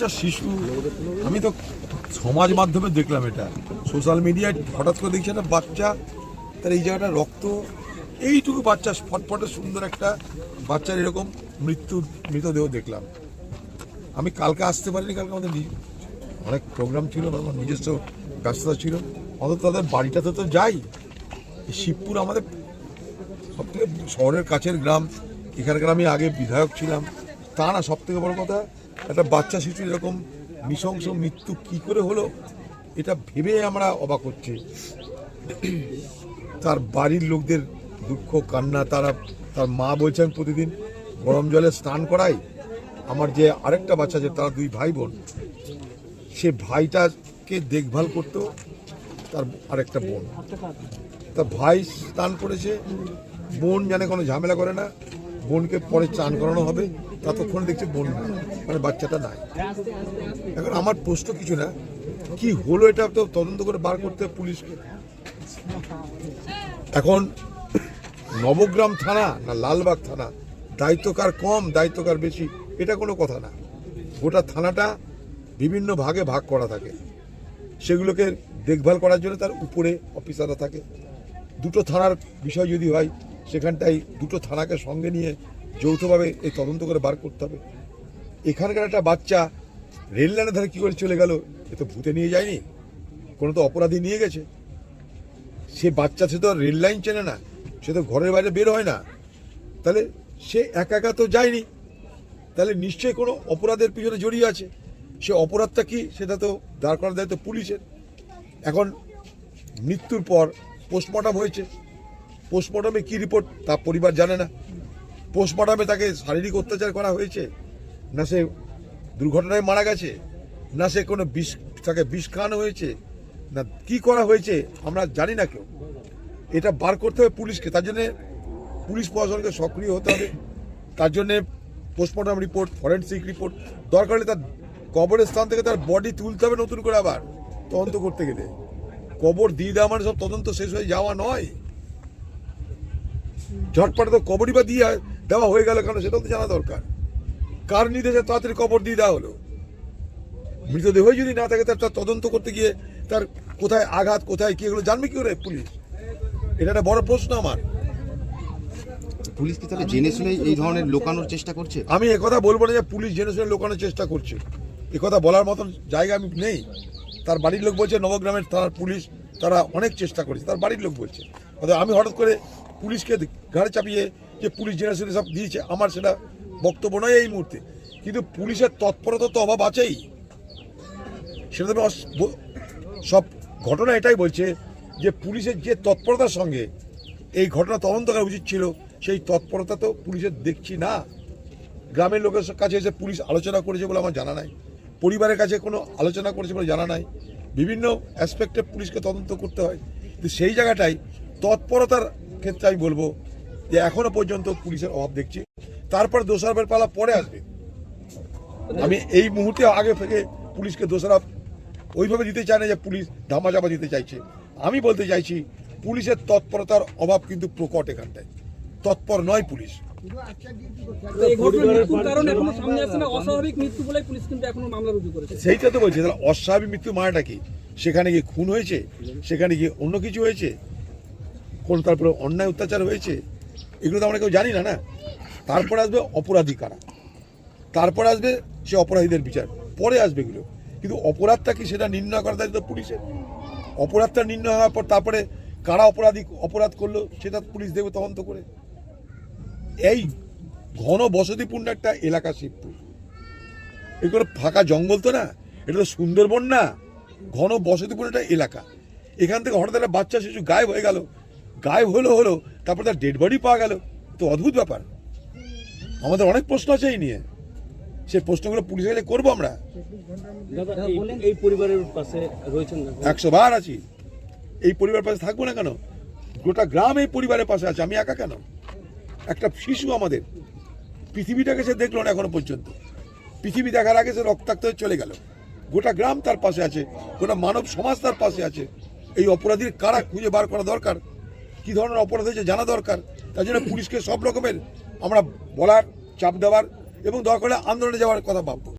বাচ্চা শিশু। আমি তো সমাজ মাধ্যমে দেখলাম এটা। সোশ্যাল মিডিয়ায় হঠাৎ করে দেখছি একটা বাচ্চা, তার এই জায়গাটা রক্ত। এইটুকু বাচ্চা ফটফটে সুন্দর একটা বাচ্চার এরকম মৃত্যু, মৃতদেহ দেখলাম। আমি কালকে আসতে পারিনি, কালকে আমাদের অনেক প্রোগ্রাম ছিল, আমার নিজস্ব ব্যস্ততা ছিল। অন্তত তাদের বাড়িটাতে তো যাই। শিবপুর আমাদের সব থেকে শহরের কাছের গ্রাম। এখানকার আমি আগে বিধায়ক ছিলাম। তা না সব থেকে বড় কথা একটা বাচ্চা শিশুর এরকম নৃশংস মৃত্যু কি করে হলো, এটা ভেবে আমরা অবাক হচ্ছি। তার বাড়ির লোকদের দুঃখ, কান্না, তারা, তার মা বলছেন প্রতিদিন গরম জলে স্নান করাই আমার যে আরেকটা বাচ্চা যে তারা দুই ভাই বোন। সে ভাইটাকে দেখভাল করতো, তার আরেকটা বোন। তা ভাই স্নান করেছে, বোন জানে কোনো ঝামেলা করে না। বোনকে পরে চান করানো হবে, ততক্ষণ দেখছি বোন মানে বাচ্চাটা নাই। এখন আমার প্রশ্ন কিছু না, কি হলো এটা তো তদন্ত করে বার করতে পুলিশকে এখন নবগ্রাম থানা না লালবাগ থানা দায়িত্বকার কম দায়িত্বকার বেশি, এটা কোনো কথা না। গোটা থানাটা বিভিন্ন ভাগে ভাগ করা থাকে। সেগুলোকে দেখভাল করার জন্য তার উপরে অফিসাররা থাকে। দুটো থানার বিষয় যদি হয় সেখানটাই দুটো থানাকে সঙ্গে নিয়ে যৌথভাবে এই তদন্ত করে বার করতে হবে। এখানকার একটা বাচ্চা রেল লাইনের ধারে কী করে চলে গেল, এ তো ভূতে নিয়ে যায়নি, কোনো তো অপরাধী নিয়ে গেছে। সে বাচ্চা সে তো রেল লাইন চেনে না, সে তো ঘরের বাইরে বের হয় না। তাহলে সে একা একা তো যায়নি, তাহলে নিশ্চয়ই কোনো অপরাধের পিছনে জড়িয়ে আছে। সে অপরাধটা কি, সেটা তো দাঁড় করার দায়িত্ব পুলিশের। এখন মৃত্যুর পর পোস্টমর্টম হয়েছে। পোস্টমর্টমে কি রিপোর্ট তা পরিবার জানে না। পোস্টমর্টমে তাকে শারীরিক অত্যাচার করা হয়েছে। না সে দুর্ঘটনায় মারা গেছে, না সে কোনো বিষ তাকে বিষ খাওয়ানো হয়েছে, না কি করা হয়েছে, আমরা জানি না কেউ। এটা বার করতে হবে পুলিশকে, তার জন্যে পুলিশ প্রশাসনকে সক্রিয় হতে হবে। তার জন্যে পোস্টমর্টম রিপোর্ট, ফরেন্সিক রিপোর্ট, দরকার হলে তার কবরের স্থান থেকে তার বডি তুলতে হবে নতুন করে আবার, তদন্ত করতে গেলে। কবর দিয়ে দেওয়া মানে সব তদন্ত শেষ হয়ে যাওয়া নয়। ঝটপটে তো কবরই বা দিয়ে দেওয়া হয়ে গেল কেন সেটাও তো জানা দরকার। কার নির্দেশে তাড়াতাড়ি কবর দিয়ে দেওয়া হলো? মৃতদেহই যদি না থাকে তার তার তদন্ত করতে গিয়ে তার কোথায় আঘাত কোথায় কি এগুলো জানবে কি করে পুলিশ? এটা একটা বড় প্রশ্ন আমার। পুলিশ কি তাহলে জেনে শুনে এই ধরনের লোকানোর চেষ্টা করছে? আমি একথা বলব না যে পুলিশ জেনে শুনে লোকানোর চেষ্টা করছে। একথা বলার মতন জায়গা আমি নেই। তার বাড়ির লোক বলছে নবগ্রামের থানার পুলিশ তারা অনেক চেষ্টা করেছে। তার বাড়ির লোক বলছে। অর্থাৎ আমি হঠাৎ করে পুলিশকে ঘাড়ে চাপিয়ে যে পুলিশ জেনে শুনে সব দিয়েছে, আমার সেটা বক্তব্য নয় এই মুহূর্তে। কিন্তু পুলিশের তৎপরতা তো অভাব আছেই। সেটা তো সব ঘটনা এটাই বলছে যে পুলিশের যে তৎপরতার সঙ্গে এই ঘটনা তদন্ত করা উচিত ছিল, সেই তৎপরতা তো পুলিশের দেখছি না। গ্রামের লোকের কাছে এসে পুলিশ আলোচনা করেছে বলে আমার জানা নাই। পরিবারের কাছে কোনো আলোচনা করেছে বলে জানা নাই। বিভিন্ন অ্যাসপেক্টে পুলিশকে তদন্ত করতে হয়। কিন্তু সেই জায়গাটাই তৎপরতার ক্ষেত্রে আমি বলব যে এখনও পর্যন্ত পুলিশের অভাব দেখছি। তারপর দোষারোপের পালা পরে আসবে। আমি এই মুহূর্তে আগে থেকে পুলিশকে দোষারোপ ওইভাবে দিতে চায় না যে পুলিশ ধামাচাপা দিতে চাইছে। আমি বলতে চাইছি পুলিশের তৎপরতার অভাব কিন্তু প্রকট এখানটায়। তৎপর নয় পুলিশ। সেইটা তো বলছি তাহলে অস্বাভাবিক মৃত্যু মানেটা কি? সেখানে গিয়ে খুন হয়েছে? সেখানে গিয়ে অন্য কিছু হয়েছে? কোন তারপরে অন্যায় অত্যাচার হয়েছে, এগুলো তো আমরা কেউ জানি না না? তারপর আসবে অপরাধী কারা? তারপর আসবে সে অপরাধীদের বিচার, পরে আসবে এগুলো। কিন্তু অপরাধটা কি সেটা নির্ণয় করা দায়িত্ব পুলিশের? অপরাধটা নির্ণয় হওয়ার পর তারপরে কারা অপরাধী, অপরাধ করল, সেটা পুলিশ দেবে তদন্ত করে। এই ঘন বসতিপূর্ণ একটা এলাকা শিবপুর। এগুলো ফাঁকা জঙ্গল তো না? এটা তো সুন্দরবন না? ঘন বসতিপূর্ণ একটা এলাকা। এখান থেকে হঠাৎ একটা বাচ্চা শিশু গায়েব হয়ে গেল গায়েব হলো হলো তারপর তার ডেড বডি পাওয়া গেল। তো অদ্ভুত ব্যাপার। আমাদের অনেক প্রশ্ন আছে এই নিয়ে। সেই প্রশ্নগুলো পুলিশ গেলে করব আমরা। এই- এই পরিবারের পাশে রয়েছেন একশো বার আছি। এই পরিবার পাশে থাকব না কেন? গোটা গ্রাম এই পরিবারের পাশে আছে। আমি একা কেন? একটা শিশু আমাদের। পৃথিবীটাকে সে দেখল না এখনও পর্যন্ত। পৃথিবী দেখার আগে সে রক্তাক্ত হয়ে চলে গেল। গোটা গ্রাম তার পাশে আছে। গোটা মানব সমাজ তার পাশে আছে। এই অপরাধীর কারা খুঁজে বার করা দরকার? কি ধরনের অপরাধ হয়েছে জানা দরকার। তার জন্য পুলিশকে সব রকমের আমরা বলার, চাপ দেওয়ার এবং দরকার হলে আন্দোলনে যাওয়ার কথা ভাববো।